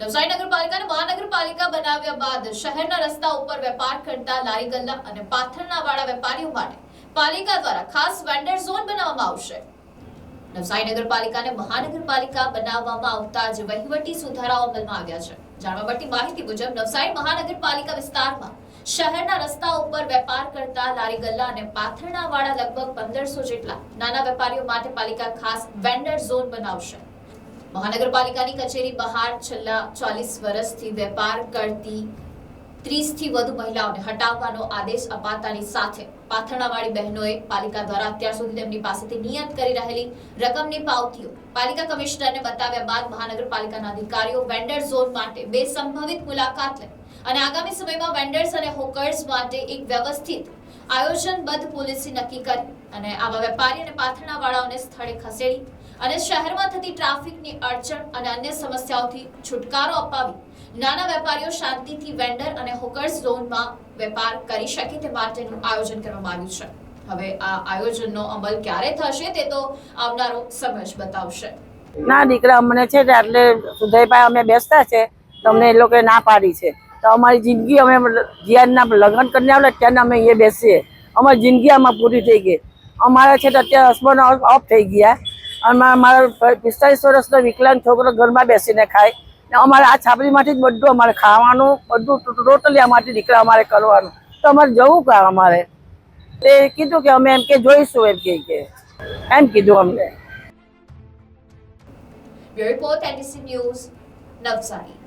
નવસારી નગરપાલિકાને મહાનગરપાલિકા બનાવ્યા બાદ શહેરના રસ્તા ઉપર વેપાર કરતા લારી ગલ્લા અને પાથરણા વાળા વેપારીઓ માટે પાલિકા દ્વારા ખાસ વેન્ડર ઝોન બનાવવામાં આવશે. નવસારી નગરપાલિકાને મહાનગરપાલિકા બનાવવામાં આવતા જ વહીવટી સુધારાઓ અમલમાં આવ્યા છે. જાણવા મળતી માહિતી મુજબ નવસારી મહાનગરપાલિકા વિસ્તારમાં શહેરના રસ્તા ઉપર વેપાર કરતા લારી ગલ્લા અને પાથરણા વાળા લગભગ પંદરસો જેટલા નાના વેપારીઓ માટે પાલિકા ખાસ વેન્ડર ઝોન બનાવશે. મહાનગરપાલિકાની કચેરી બહાર છેલ્લા ચાલીસ વર્ષથી વેપાર કરતી ત્રીસથી વધુ મહિલાઓને હટાવવાનો આદેશ અપાતાની સાથે પાથરણાવાળી બહેનોએ પાલિકા દ્વારા અત્યાર સુધી તેમની પાસેથી નિયત કરી રહેલી રકમની પાવતીઓ પાલિકા કમિશનરને બતાવ્યા બાદ મહાનગરપાલિકાના અધિકારીઓ વેન્ડર ઝોન માટે બે સંભવિત મુલાકાત લઈ અને આગામી સમયમાં વેન્ડર્સ અને હોકર્સ માટે એક વ્યવસ્થિત આયોજનબદ્ધ પોલિસી નક્કી કરી અને આવા વેપારી અને પાથરણાવાળાઓને સ્થળે ખસેડી અને શહેરમાં થતી ટ્રાફિકની અડચણ અને અન્ય સમસ્યાઓથી છુટકારો અપાવી નાના વેપારીઓ શાંતિથી વેન્ડર અને હોકર્સ ઝોનમાં વેપાર કરી શકે તે માટેનું આયોજન કરવામાં આવ્યું છે. હવે આ આયોજનનો અમલ ક્યારે થશે તે તો આવનારો સમય જ બતાવશે. ના, દીકરા, અમને છે એટલે સુધયભાઈ, અમે બેસતા છે. તો અમને એ લોકોએ ના પાડી છે. તો અમારી જિંદગી અમે જ્યારના લગ્ન કરીને આવે ત્યારના અમે અહીંયા બેસીએ. અમારી જિંદગી આમાં પૂરી થઈ ગઈ. અમારા છે તો અત્યારે હસબન્ડ ઓફ થઈ ગયા. અને મારા પિસ્તાલીસ વર્ષનો વિકલાંગ છોકરો ઘરમાં બેસીને ખાય. ને અમારે આ છાપરીમાંથી જ બધું અમારે ખાવાનું, બધું ટોટલી અમારી નીકળે, અમારે કરવાનું. તો અમારે જવું કા અમારે? તે કીધું કે અમે એમ કે જોઈશું, એમ કે એમ કીધું અમને. Report, NDC news, Navsari.